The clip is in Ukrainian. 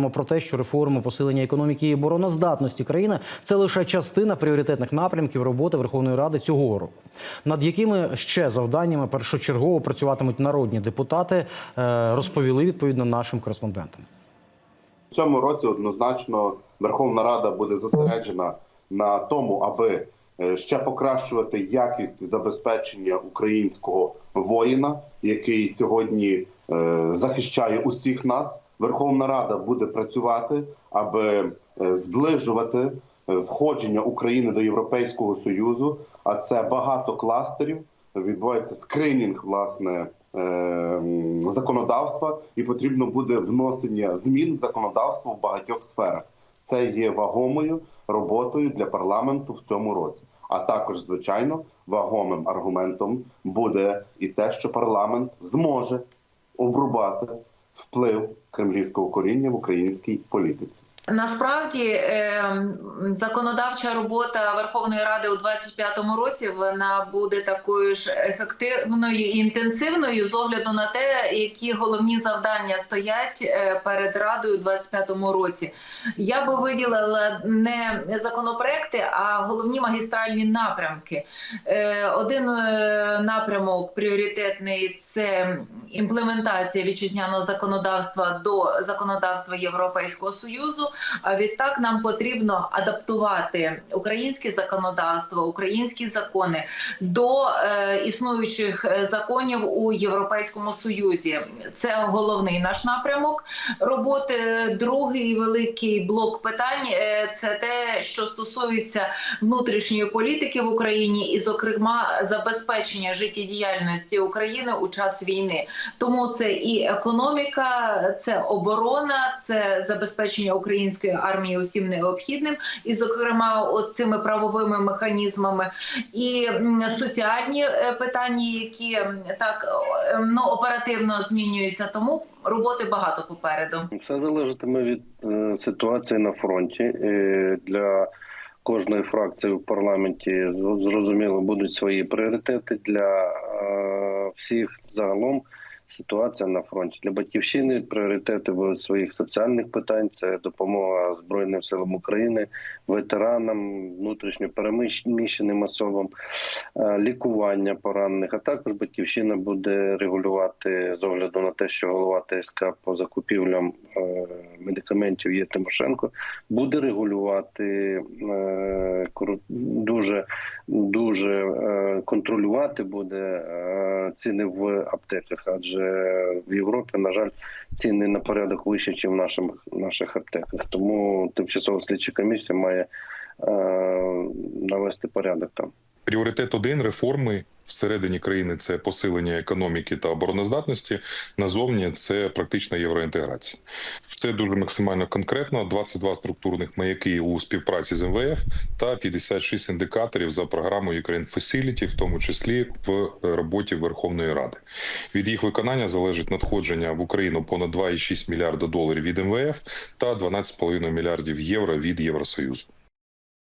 говоримо про те, що реформи посилення економіки і обороноздатності країни це лише частина пріоритетних напрямків роботи Верховної Ради цього року. Над якими ще завданнями першочергово працюватимуть народні депутати, е, розповіли відповідно нашим кореспондентам. В цьому році однозначно Верховна Рада буде зосереджена на тому, аби е, ще покращувати якість забезпечення українського воїна, який сьогодні е, захищає усіх нас. Верховна Рада буде працювати, аби е, зближувати е, входження України до Європейського союзу. А це багато кластерів. Відбувається скринінг власне е, законодавства, і потрібно буде вносення змін в законодавство в багатьох сферах. Це є вагомою роботою для парламенту в цьому році. А також, звичайно, вагомим аргументом буде і те, що парламент зможе обрубати вплив кремлівського коріння в українській політиці. Насправді е, законодавча робота Верховної Ради у 2025 році вона буде такою ж ефективною і інтенсивною з огляду на те, які головні завдання стоять е, перед радою у 2025 році. Я би виділила не законопроекти, а головні магістральні напрямки. Е, Один е, напрямок пріоритетний це імплементація вітчизняного законодавства до законодавства Європейського союзу. А відтак нам потрібно адаптувати українське законодавство, українські закони до е, існуючих е, законів у Європейському Союзі. Це головний наш напрямок роботи. Другий великий блок питань е, це те, що стосується внутрішньої політики в Україні, і, зокрема, забезпечення життєдіяльності України у час війни. Тому це і економіка, це оборона, це забезпечення української армії усім необхідним, і, зокрема, цими правовими механізмами, і соціальні е, питання, які так ну оперативно змінюються. Тому роботи багато попереду. Все залежатиме від е, ситуації на фронті. Для кожної фракції в парламенті зрозуміло будуть свої пріоритети для е, всіх загалом. Ситуація на фронті для батьківщини пріоритети будуть своїх соціальних питань. Це допомога Збройним силам України, ветеранам, внутрішньо переміщеним особам, е, лікування поранених. А також батьківщина буде регулювати з огляду на те, що голова ТСК по закупівлям е, медикаментів є Тимошенко, буде регулювати е, дуже дуже е, контролювати буде е, ціни в аптеках, адже в Європі, на жаль, ціни на порядок вищі, ніж в наших, наших аптеках. Тому тимчасова слідча комісія має навести порядок там. Пріоритет один реформи всередині країни це посилення економіки та обороноздатності. Назовні це практична євроінтеграція. Все дуже максимально конкретно. 22 структурних маяки у співпраці з МВФ та 56 індикаторів за програмою Ukraine Facility, в тому числі в роботі Верховної Ради. Від їх виконання залежить надходження в Україну понад 2,6 мільярда доларів від МВФ та 12,5 мільярдів євро від Євросоюзу.